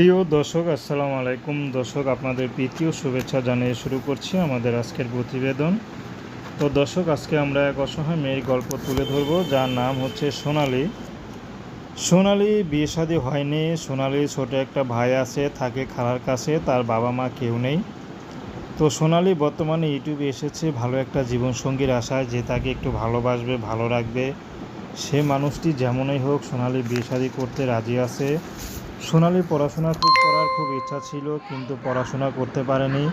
প্রিয় দর্শক, আসসালামু আলাইকুম। দর্শক, আপনাদের প্রীতীয় শুভেচ্ছা জানিয়ে শুরু করছি আমাদের আজকের প্রতিবেদন। তো দর্শক, আজকে আমরা এক অসহায় মেয়ের গল্প তুলে ধরব, যার নাম হচ্ছে সোনালি। সোনালি বিয়ে শাদী হয়নি। সোনালির ছোট একটা ভাই আছে, থাকে খালার কাছে, তার বাবা মা কেউ নেই। তো সোনালি বর্তমানে ইউটিউবে এসেছে ভালো একটা জীবনসঙ্গীর আশায়, যে তাকে একটু ভালোবাসবে, ভালো রাখবে। সে মানুষটি যেমনই হোক সোনালি বিয়ে করতে রাজি আছে। সোনালি পড়াশোনা খুব করার খুব ইচ্ছা ছিল, কিন্তু পড়াশোনা করতে পারেনি।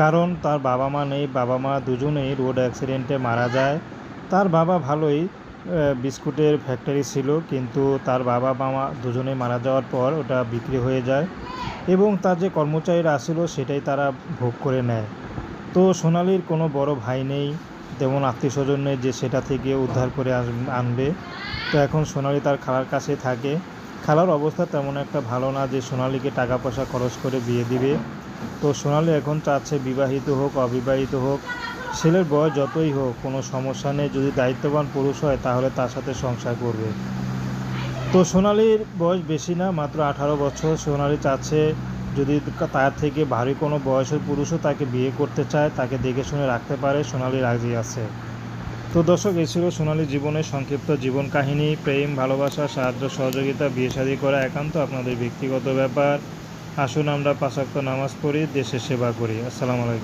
কারণ তার বাবা মা নেই, বাবা মা দুজনেই রোড অ্যাক্সিডেন্টে মারা যায়। তার বাবা ভালোই বিস্কুটের ফ্যাক্টরি ছিল, কিন্তু তার বাবা মামা দুজনে মারা যাওয়ার পর ওটা বিক্রি হয়ে যায় এবং তার যে কর্মচারীরা আসছিল সেটাই তারা ভোগ করে নেয়। তো সোনালির কোনো বড় ভাই নেই, তেমন আত্মীয় স্বজন নেই যে সেটা থেকে উদ্ধার করে আনবে। তো এখন সোনালি তার খালার কাছে থাকে। খালার অবস্থা তেমন একটা ভালো না যে সোনালিকে টাকা পয়সা খরচ করে বিয়ে দিবে। তো সোনালি এখন চাচ্ছে বিবাহিত হোক, অবিবাহিত হোক। ছেলের বয়স যতই হোক, কোনো সমস্যা নেই। যদি দায়িত্ববান পুরুষ হয়, তাহলে তার সাথে সংসার করবে। তো সোনালির বয়স বেশি না, মাত্র আঠারো বছর। সোনালি চাচ্ছে যদি তার থেকে ভারী কোনো বয়সের পুরুষও তাকে বিয়ে করতে চায়, তাকে দেখে শুনে রাখতে পারে। সোনালি রাজি আছে। তো দর্শক, এই ছিল সোনালী জীবনের সংক্ষিপ্ত জীবন কাহিনী। প্রেম, ভালোবাসা, সাহায্য, সহযোগিতা, বিয়ে শাদী করা একান্ত আপনাদের ব্যক্তিগত ব্যাপার। আসুন আমরা পাশাক্ত নামাজ পড়ি, দেশের সেবা করি। আসসালামু আলাইকুম।